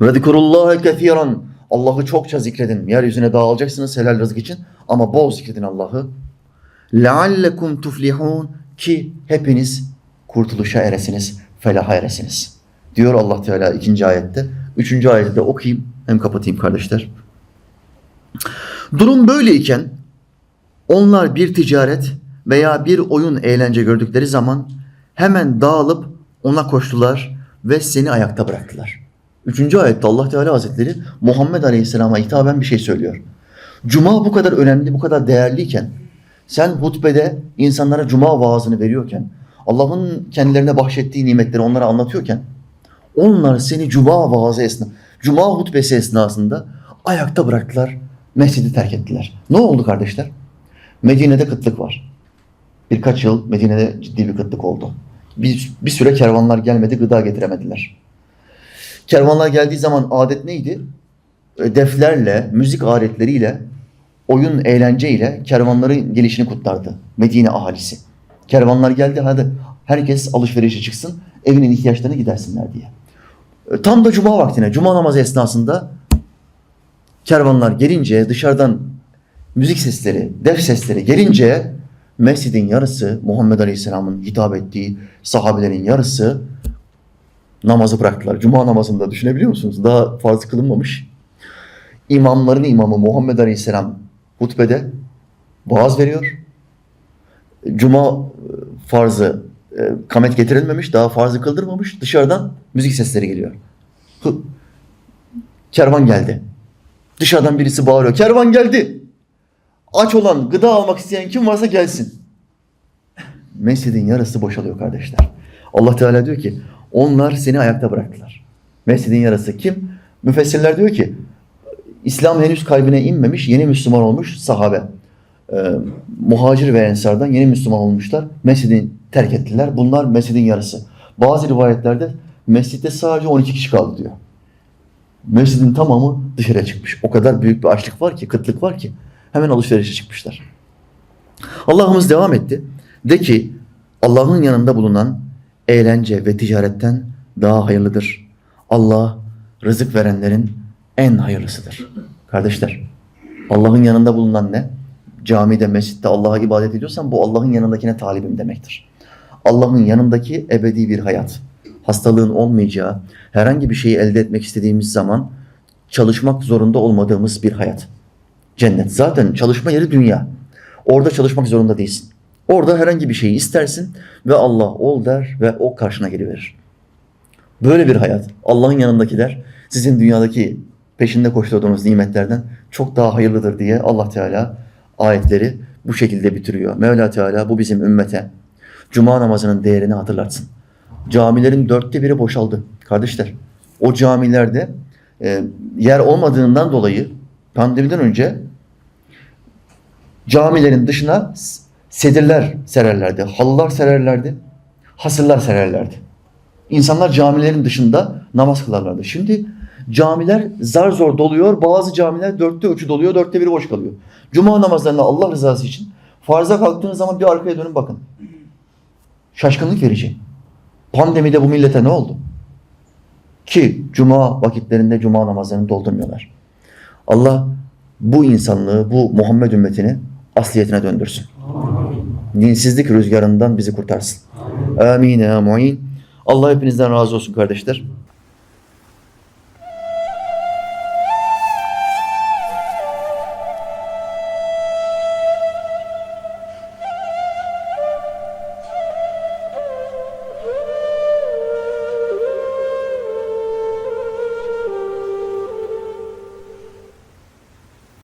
Ve zikurullahi kethiren. Allah'ı çokça zikredin. Yeryüzüne dağılacaksınız helal rızık için ama bol zikredin Allah'ı. Leallekum tuflihun ki hepiniz kurtuluşa eresiniz, felaha eresiniz. Diyor Allah Teala ikinci ayette. Üçüncü ayette de okuyayım hem kapatayım kardeşler. Durum böyleyken onlar bir ticaret veya bir oyun eğlence gördükleri zaman hemen dağılıp ona koştular ve seni ayakta bıraktılar. Üçüncü ayette Allah Teala Hazretleri Muhammed Aleyhisselam'a hitaben bir şey söylüyor. Cuma bu kadar önemli, bu kadar değerliyken sen hutbede insanlara cuma vaazını veriyorken Allah'ın kendilerine bahşettiği nimetleri onlara anlatıyorken onlar seni cuma vaazı esna, cuma hutbesi esnasında ayakta bıraktılar, mescidi terk ettiler. Ne oldu kardeşler? Medine'de kıtlık var. Birkaç yıl Medine'de ciddi bir kıtlık oldu. Bir, bir süre kervanlar gelmedi, gıda getiremediler. Kervanlar geldiği zaman adet neydi? E, Deflerle, müzik aletleriyle, oyun, eğlenceyle kervanların gelişini kutlardı Medine ahalisi. Kervanlar geldi hadi herkes alışverişe çıksın, evinin ihtiyaçlarını gidersinler diye. E, Tam da cuma vaktine, cuma namazı esnasında kervanlar gelince dışarıdan müzik sesleri, def sesleri gelince mescidin yarısı Muhammed Aleyhisselam'ın hitap ettiği sahabelerin yarısı namazı bıraktılar. Cuma namazında düşünebiliyor musunuz? Daha farz kılınmamış. İmamların imamı Muhammed Aleyhisselam hutbede vaaz veriyor. Cuma e, farzı e, kamet getirilmemiş, daha farzı kıldırmamış. Dışarıdan müzik sesleri geliyor. Hı. Kervan geldi. Dışarıdan birisi bağırıyor. Kervan geldi. Aç olan, gıda almak isteyen kim varsa gelsin. Mescidin yarısı boşalıyor kardeşler. Allah Teala diyor ki onlar seni ayakta bıraktılar. Mescidin yarısı kim? Müfessirler diyor ki İslam henüz kalbine inmemiş, yeni Müslüman olmuş sahabe. Ee, muhacir ve ensardan yeni Müslüman olmuşlar. Mescidi terk ettiler. Bunlar mescidin yarısı. Bazı rivayetlerde mescitte sadece 12 kişi kaldı diyor. Mescidin tamamı dışarıya çıkmış. O kadar büyük bir açlık var ki, kıtlık var ki hemen alışverişe çıkmışlar. Allah'ımız devam etti. De ki Allah'ın yanında bulunan eğlence ve ticaretten daha hayırlıdır. Allah rızık verenlerin en hayırlısıdır. Kardeşler Allah'ın yanında bulunan ne? Camide, mescitte Allah'a ibadet ediyorsan bu Allah'ın yanındakine talibim demektir. Allah'ın yanındaki ebedi bir hayat. Hastalığın olmayacağı, herhangi bir şeyi elde etmek istediğimiz zaman çalışmak zorunda olmadığımız bir hayat. Cennet. Zaten çalışma yeri dünya. Orada çalışmak zorunda değilsin. Orada herhangi bir şeyi istersin ve Allah ol der ve o karşına geliverir. Böyle bir hayat. Allah'ın yanındakiler sizin dünyadaki peşinde koşturduğunuz nimetlerden çok daha hayırlıdır diye Allah Teala ayetleri bu şekilde bitiriyor. Mevla Teala bu bizim ümmete cuma namazının değerini hatırlatsın. Camilerin dörtte biri boşaldı. Kardeşler o camilerde e, yer olmadığından dolayı pandemiden önce camilerin dışına sedirler sererlerdi, halılar sererlerdi, hasırlar sererlerdi. İnsanlar camilerin dışında namaz kılarlardı. Şimdi camiler zar zor doluyor. Bazı camiler dörtte üçü doluyor, dörtte biri boş kalıyor. Cuma namazlarında Allah rızası için farza kalktığınız zaman bir arkaya dönün bakın. Şaşkınlık verici. Pandemide bu millete ne oldu? Ki cuma vakitlerinde cuma namazlarını doldurmuyorlar. Allah bu insanlığı, bu Muhammed ümmetini asliyetine döndürsün. Dinsizlik rüzgarından bizi kurtarsın. Amin ya muin. Allah hepinizden razı olsun kardeşler.